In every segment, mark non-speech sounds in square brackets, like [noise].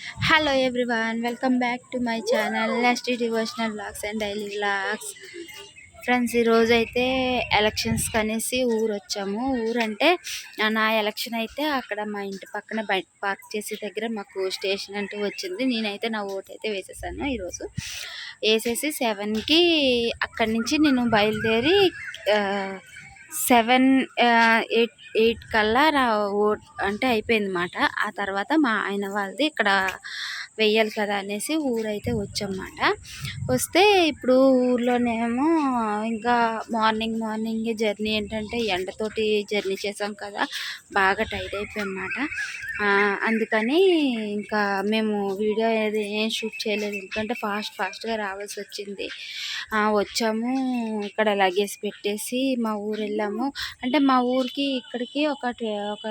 Hello everyone welcome back to my channel next devotional vlogs and daily vlogs friends ఈరోజు అయితే elections కనేసి ఊరు వచ్చాము. ఊరంటే నా ఎలక్షన్ అయితే అక్కడ మా ఇంటి పక్కన బయట పార్క్ చేసే దగ్గర మాకు స్టేషన్ అంటూ వచ్చింది. నేనైతే నా ఓటు అయితే వేసేసాను ఈరోజు. వేసేసి సెవెన్కి అక్కడి నుంచి నేను బయలుదేరి సెవెన్ ఎయిట్ ఎయిట్ కల్లా రా ఓట్ అంటే అయిపోయింది మాట ఆ తర్వాత మా ఆయన వాళ్ళది ఇక్కడ వెయ్యాలి కదా అనేసి ఊరైతే వచ్చామన్నమాట. వస్తే ఇప్పుడు ఊర్లోనేమో ఇంకా మార్నింగ్ మార్నింగ్ జర్నీ ఏంటంటే ఎండతోటి జర్నీ చేసాం కదా బాగా టైట్ అయిపోయామన్నమాట. అందుకని ఇంకా మేము వీడియో ఏది ఏం షూట్ చేయలేదు. ఎందుకంటే ఫాస్ట్ ఫాస్ట్గా రావాల్సి వచ్చింది. వచ్చాము ఇక్కడ లగేజ్ పెట్టేసి మా ఊరు వెళ్ళాము. అంటే మా ఊరికి ఇక్కడికి ఒక ఒక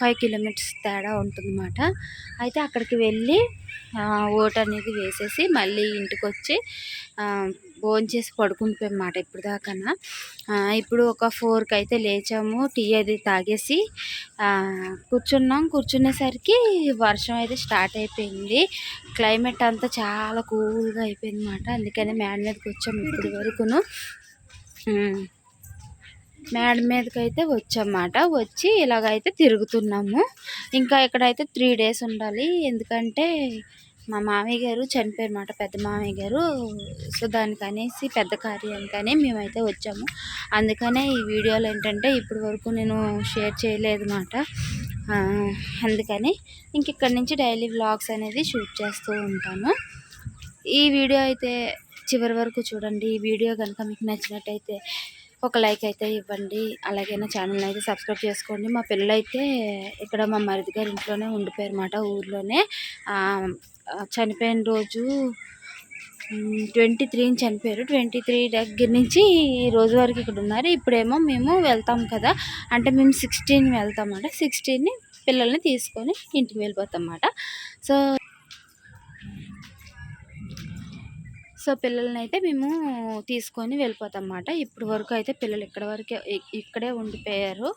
ఫైవ్ కిలోమీటర్స్ తేడా ఉంటుందన్నమాట. అయితే అక్కడికి వెళ్ళి ఓటు అనేది వేసేసి మళ్ళీ ఇంటికి వచ్చి భోంచేసి పడుకుంటున్నమాట ఇప్పుడు దాకా ఇప్పుడు ఒక ఫోర్కి అయితే లేచాము. టీ అది తాగేసి కూర్చున్నాం. కూర్చునేసరికి వర్షం అయితే స్టార్ట్ అయిపోయింది. క్లైమేట్ అంతా చాలా కూల్గా అయిపోయింది అనమాట అందుకని మ్యాన్ మీదకి వచ్చాము ఇప్పటి వరకును. మేడ మీదకి అయితే వచ్చామాట. వచ్చి ఇలాగైతే తిరుగుతున్నాము. ఇంకా ఇక్కడైతే త్రీ డేస్ ఉండాలి. ఎందుకంటే మా మామయ్య గారు చనిపోయారన్నమాట. పెద్ద మామయ్య గారు. సో దానికనేసి పెద్ద కార్యానికి మేమైతే వచ్చాము. అందుకనే ఈ వీడియోలు ఏంటంటే ఇప్పటి వరకు నేను షేర్ చేయలేదు అన్నమాట అందుకని ఇంక ఇక్కడ నుంచి డైలీ వ్లాగ్స్ అనేది షూట్ చేస్తూ ఉంటాను. ఈ వీడియో అయితే చివరి వరకు చూడండి. ఈ వీడియో కనుక మీకు నచ్చినట్టయితే ఒక లైక్ అయితే ఇవ్వండి. అలాగే నా ఛానల్ అయితే సబ్స్క్రైబ్ చేసుకోండి. మా పిల్లలైతే ఇక్కడ మా మరిది గారి ఇంట్లోనే ఉండిపోయారు అన్నమాట ఊర్లోనే చనిపోయిన రోజు ట్వంటీ త్రీని చనిపోయారు. ట్వంటీ త్రీ దగ్గర నుంచి ఈ రోజు వరకు ఇక్కడ ఉన్నారు. ఇప్పుడేమో మేము వెళ్తాం కదా. అంటే మేము సిక్స్టీన్ వెళ్తాం అన్నమాట. సిక్స్టీన్ని పిల్లల్ని తీసుకొని ఇంటికి వెళ్ళిపోతాం అన్నమాట. సో సో పిల్లల్ని అయితే మేము తీసుకొని వెళ్ళిపోతాం అన్నమాట ఇప్పుడు వరకు అయితే పిల్లలు ఇక్కడ వరకే ఇక్కడే ఉండిపోయారు.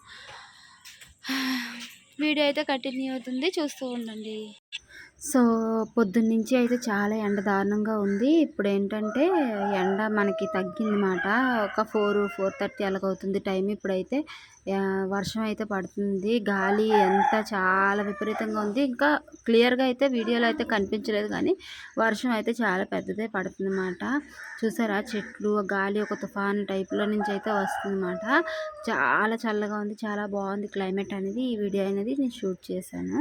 [sighs] వీడియో అయితే కంటిన్యూ అవుతుంది. చూస్తూ ఉండండి. సో పొద్దున్నుంచి అయితే చాలా ఎండ దారుణంగా ఉంది. ఇప్పుడు ఏంటంటే ఎండ మనకి తగ్గిందన్నమాట. ఒక ఫోర్ ఫోర్ థర్టీ అలాగవుతుంది టైం ఇప్పుడైతే. వర్షం అయితే పడుతుంది. గాలి ఎంత చాలా విపరీతంగా ఉంది. ఇంకా క్లియర్గా అయితే వీడియోలో అయితే కనిపించలేదు కానీ వర్షం అయితే చాలా పెద్దదే పడుతుందన్నమాట. చూసారా? చెట్లు గాలి ఒక తుఫాన్ టైప్లో నుంచి అయితే వస్తుందన్నమాట. చాలా చల్లగా ఉంది. చాలా బాగుంది క్లైమేట్ అనేది. ఈ వీడియో అనేది నేను షూట్ చేశాను.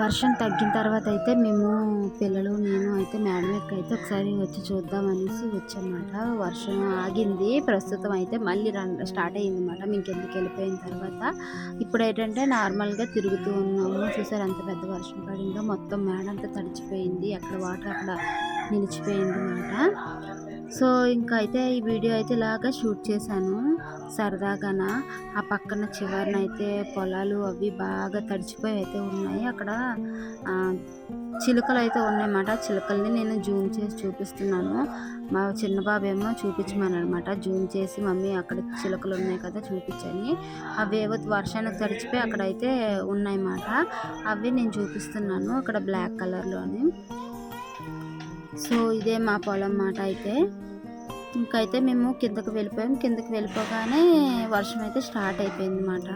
వర్షం తగ్గిన తర్వాత అయితే మేము పిల్లలు నేను అయితే మేడం ఎక్క అయితే ఒకసారి వచ్చి చూద్దాం అనేసి వచ్చామాట వర్షం ఆగింది. ప్రస్తుతం అయితే మళ్ళీ రన్ స్టార్ట్ అయ్యింది అనమాట ఇంకెందుకు వెళ్ళిపోయిన తర్వాత ఇప్పుడు ఏంటంటే నార్మల్గా తిరుగుతూ ఉన్నాము. చూసారు అంత పెద్ద వర్షం పడిందో. మొత్తం మేడ అంతా తడిచిపోయింది. అక్కడ వాటర్ అక్కడ నిలిచిపోయింది అనమాట సో ఇంకా అయితే ఈ వీడియో అయితే ఇలాగా షూట్ చేశాను. సరదాగాన? ఆ పక్కన చివరిన అయితే పొలాలు అవి బాగా తడిచిపోయి అయితే ఉన్నాయి. అక్కడ చిలుకలు అయితే ఉన్నాయన్నమాట. చిలుకల్ని నేను జూమ్ చేసి చూపిస్తున్నాను. మా చిన్న బాబు ఏమో చూపించమని జూమ్ చేసి మమ్మీ అక్కడ చిలుకలు ఉన్నాయి కదా చూపించని. అవి ఏవో వర్షానికి తడిచిపోయి అక్కడ అయితే ఉన్నాయన్నమాట. అవి నేను చూపిస్తున్నాను అక్కడ బ్లాక్ కలర్లోని. సో ఇదే మా పొలం మాట అయితే. ఇంకైతే మేము కిందకు వెళ్ళిపోయాం. కిందకి వెళ్ళిపోగానే వర్షం అయితే స్టార్ట్ అయిపోయింది అన్నమాట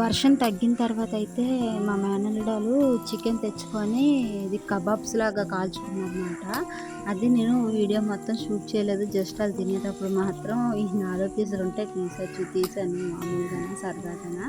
వర్షం తగ్గిన తర్వాత అయితే మా మేనల్డాలు చికెన్ తెచ్చుకొని ఇది కబాబ్స్ లాగా కాల్చుకున్నారనమాట అది నేను వీడియో మొత్తం షూట్ చేయలేదు జస్ట్ అది తినేటప్పుడు మాత్రం ఈ నాలుగు పీసులు ఉంటే తీసచ్చు తీసాను మామూలుగానే సరదాగా